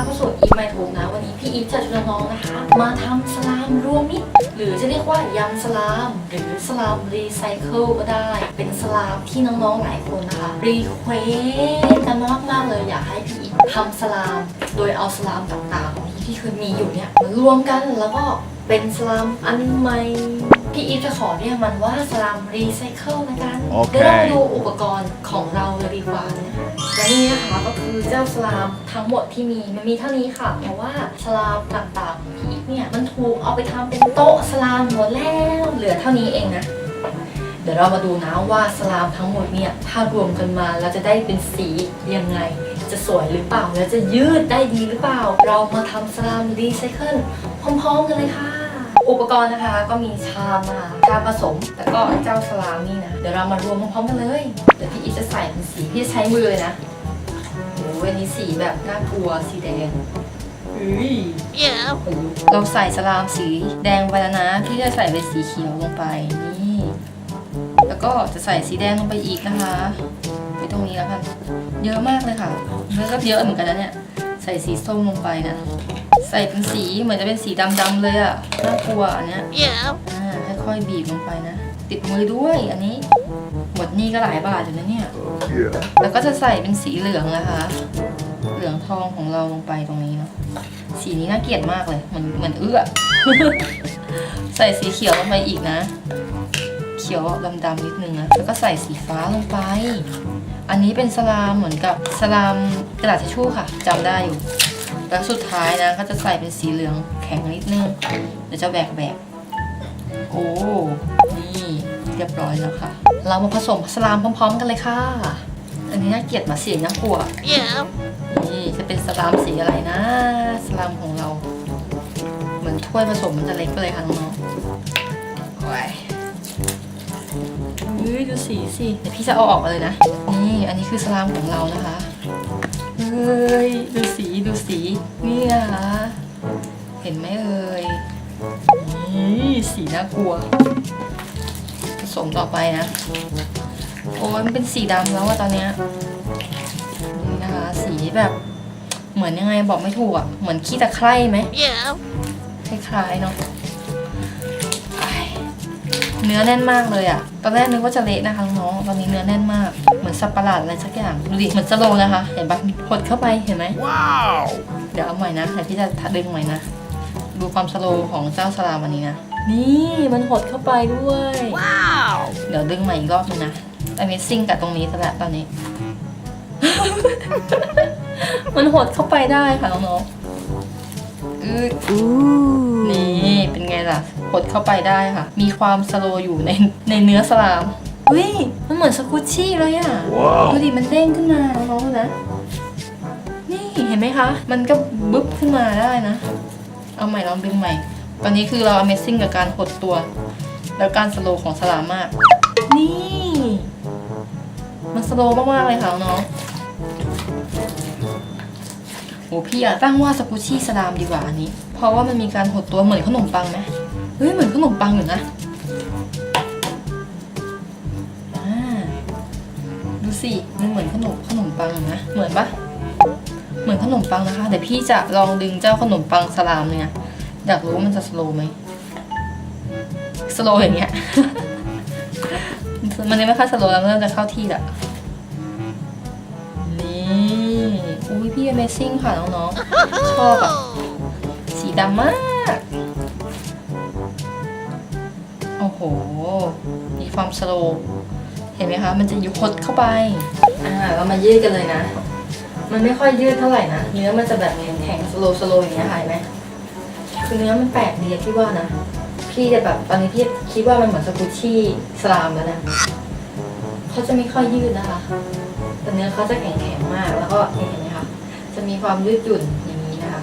บเข้าสู่อีฟไมทูนะวันนี้พี่อีฟจะชวนน้องๆนะคะ มาทำสลามรวมมิตรหรือจะเรียกว่ายำสลาม หรือสลามรีไซเคิลก็ได้ เป็นสลามที่น้องๆหลายคนนะคะรีเควสกันมามากๆเลยอยากให้พี่อีฟทำสลาม โดยเอาสลามต่างๆที่เคยมีอยู่เนี่ยมารวมกันแล้วก็เป็นสลามอันใหม่พี่อีฟจะขอเรียกมันว่าสลามรีไซเคิลนะกันโอเคเดี๋ยวเรามาดูอุปกรณ์ของเราเลยดีกว่านะคะ และนี่นะคะก็คือเจ้าสลามทั้งหมดที่มีมันมีเท่านี้ค่ะ เพราะว่าสลามต่างๆของพี่อีฟเนี่ยมันถูกเอาไปทำเป็นโต๊ะสลามหมดแล้วเหลือเท่านี้เองนะเดี๋ยวเรามาดูนะว่าสลามทั้งหมดเนี่ยถ้ารวมกันมาแล้วจะได้เป็นสียังไง จะสวยหรือเปล่าแล้วจะยืดได้ดีหรือเปล่า เรามาทำสลามรีไซเคิลพร้อมๆกันเลยค่ะ อุปกรณ์นะคะก็มีชามมาชามผสม แล้วก็เจ้าสลามนี่นะ เดี๋ยวเรามารวมพร้อมๆกันเลย เดี๋ยวพี่อีจะใส่เป็นสีพี่ใช้มือเลยนะ อ้ยอันนี้สีแบบน่ากลัวสีแดงอุ้ยเราใส่สลามสีแดงไปแล้วนะพี่จะใส่เป็นสีเขียวลงไปนี่ แล้วก็จะใส่สีแดงลงไปอีกนะคะไปตรงนี้แล้วกันเยอะมากเลยค่ะเยอะก็เยอะเหมือนกันนะเนี่ยใส่สีส้มลงไปนะใส่เป็นสีเหมือนจะเป็นสีดำๆเลยอะน่ากลัวอันเนี้ยอ่าค่อยๆบีบลงไปนะ ติดมือด้วยอันนี้หมดนี่ก็หลายบาทอยู่นะเนี่ย Yeah. แล้วก็จะใส่เป็นสีเหลืองนะคะ เหลืองทองของเราลงไปตรงนี้เนาะ สีนี้น่าเกลียดมากเลยเหมือนเหมือนเอื้อ ใส่สีเขียวลงไปอีกนะ เขียวดำๆนิดนึงนะ แล้วก็ใส่สีฟ้าลงไป อันนี้เป็นสลามเหมือนกับสลามกระดาษทิชชู่ค่ะจำได้อยู่ แล้วสุดท้ายนะก็จะใส่เป็นสีเหลืองแข็งนิดนึง เดี๋ยวจะแบกแบกโอ้ นี่เรียบร้อยแล้วค่ะ เรามาผสมสลามพร้อมๆ กันเลยค่ะ อันนี้น่าเกลียดมาเสียงน่ากลัวนี่จะเป็นสลามสีอะไรนะ สลามของเรา เหมือนถ้วยผสมมันจะเล็กไปเลยค่ะน้องๆโอ้ยเฮ้ยดูสีสิเดี๋ยวพี่จะเอาออกมาเลยนะ นี่อันนี้คือสลามของเรานะคะ เฮ้ยดูสีดูสีนี่นะคะเห็นไหมเอ่ยนี่สีน่ากลัวผ สมต่อไปนะ โอ้ยมันเป็นสีดำแล้วอะตอนเนี้ยนี่นะคะ สีแบบ เหมือนยังไงบอกไม่ถูกอะเหมือนขี้ตะไคร่ไหมคล้ายๆเนาะอ้ายเนื้อแน่นมากเลยอะตอนแรกนึกว่าจะเละนะคะน้องๆตอนนี้เนื้อแน่นมาก เหมือนสับประหลาดอะไรสักอย่าง ดูดิ เหมือนสโลว์นะคะ เห็นปะหดเข้าไป เห็นไหม Wow. เดี๋ยวเอาใหม่นะเดี๋ยวพี่จะดึงใหม่นะ ดูความสโลว์ของเจ้าสลามอันนี้นะ นี่มันหดเข้าไปด้วย Wow. เดี๋ยวดึงใหม่อีกรอบนึงนะ Amazing กับตรงนี้ซะแล้วตอนนี้ มันหดเข้าไปได้ค่ะน้องๆอืดนี่เป็นไงล่ะ หดเข้าไปได้ค่ะ มีความสโลว์อยู่ในในเนื้อสลามอุ้ย มันเหมือนสกูชชี่เลยอะว้าวดูดิมันเด้งขึ้นมาน้องๆนะ นี่เห็นไหมคะ มันก็บึ๊บขึ้นมาได้นะ เอาใหม่ลองดึงใหม่ ตอนนี้คือเรา Amazing กับการหดตัว แล้วการสโลว์ของสลามมาก นี่ มันสโลว์มากๆเลยค่ะน้องโอ้พี่อะตั้งว่าสกูชี่สลามดีกว่าอันนี้ เพราะว่ามันมีการหดตัวเหมือนขนมปังไหมเฮ้ยเหมือนขนมปังอยู่นะดูสิมันเหมือนขนมขนมปังนะ เหมือนปะ เหมือนขนมปังนะคะ เดี๋ยวพี่จะลองดึงเจ้าขนมปังสลามเนี่ยอยากรู้ว่ามันจะสโลว์ไหมสโลว์อย่างเงี้ย มันยังไม่ค่อยสโลว์แล้วเริ่มจะเข้าที่ละนี่อุ้ยพี่ Amazing ค่ะน้องๆ ชอบอะ สีดำมาก โอ้โห มีความสโลว์เห็นไหมคะ มันจะยุบหดเข้าไป อ่าเรามายืดกันเลยนะ มันไม่ค่อยยืดเท่าไหร่นะ เนื้อมันจะแบบแข็งๆสโลว์สโลว์อย่างเงี้ยห็นไหมคือเนื้อมันแปลกดีพี่ว่านะ พี่จะแบบตอนนี้พี่คิดว่ามันเหมือนสกูชี่สลามแล้วนะเขาจะไม่ค่อยยืดนะคะ แต่เนื้อเขาจะแข็งๆมาก แล้วก็เห็นไหมคะจะมีความยืดหยุ่นอย่างนี้นะคะ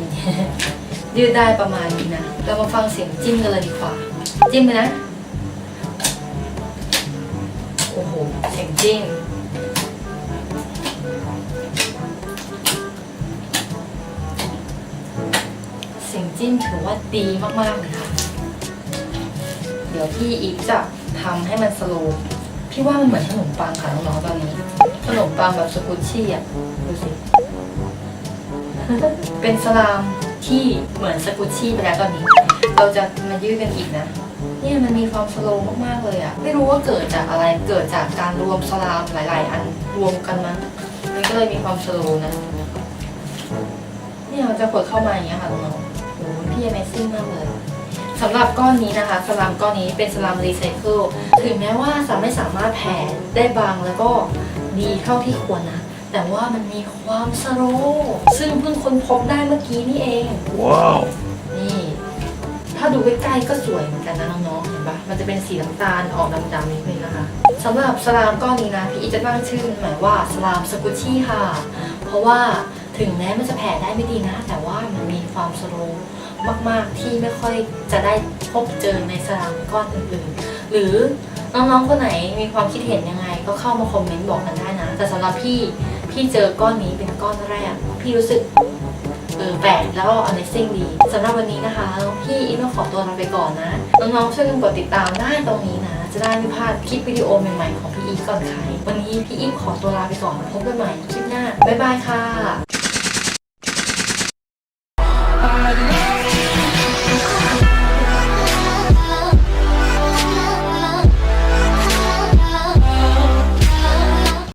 นี่ยืดได้ประมาณนี้นะ เรามาฟังเสียงจิ้มกันเลยดีกว่า จิ้มเลยนะ โอ้โห เสียงจิ้ม สียงจิ้มถือว่าดีมากๆเลยค่ะ เดี๋ยวพี่อีฟจะทำให้มันสโลว์พี่ว่ามันเหมือนขนมปังค่ะน้องๆตอนนี้ ขนมปังแบบสกุชชี่อะดูสิ เป็นสลามที่เหมือนสกุชชี่ไปแล้วตอนนี้ เราจะมายืดกันอีกนะเนี่ยมันมีความสโลว์มากๆเลยอะไม่รู้ว่าเกิดจากอะไรเกิดจากการรวมสลามหลาย ๆ อันรวมกันมามันก็เลยมีความสโลว์นะเนี่ยมันจะกดเข้ามาอย่างเงี้ยค่ะน้อง พี่ Amazing มากเลยสำหรับก้อนนี้นะคะสลามก้อนนี้เป็นสลามรีไซเคิลถึงแม้ว่าจะไม่สามารถแผ่ได้บางแล้วก็ดีเท่าที่ควรนะ แต่ว่ามันมีความสโลว์ซึ่งเพิ่งค้นพบได้เมื่อกี้นี่เอง Wow. นี่ ถ้าดูใกล้ๆก็สวยเหมือนกันนะน้องๆเห็นปะมันจะเป็นสีน้ำตาลออกดำๆนิดนึงนะคะสำหรับสลามก้อนนี้นะพี่อีจะตั้งชื่อมันหมายว่าสลามสกุชชี่ค่ะ เพราะว่าถึงแม้มันจะแผ่ได้ไม่ดีนะ แต่ว่ามันมีความสโลว์ มากๆ ที่ไม่ค่อยจะได้พบเจอในสลามก้อนอื่นๆ หรือน้องๆคนไหนมีความคิดเห็นยังไง ก็เข้ามาคอมเมนต์บอกกันได้นะ แต่สำหรับพี่พี่เจอก้อนนี้เป็นก้อนแรก พี่รู้สึกเออแปลกแล้วก็ Amazing ดีสำหรับวันนี้นะคะพี่อีฟต้องขอตัวลาไปก่อนนะ น้องๆช่วยกันกดติดตามได้ตรงนี้นะ จะได้ไม่พลาดคลิปวิดีโอใหม่ๆของพี่อีก่อนใคร วันนี้พี่อีขอตัวลาไปก่อนพบกันใหม่คลิปหน้า บ๊ายบายค่ะ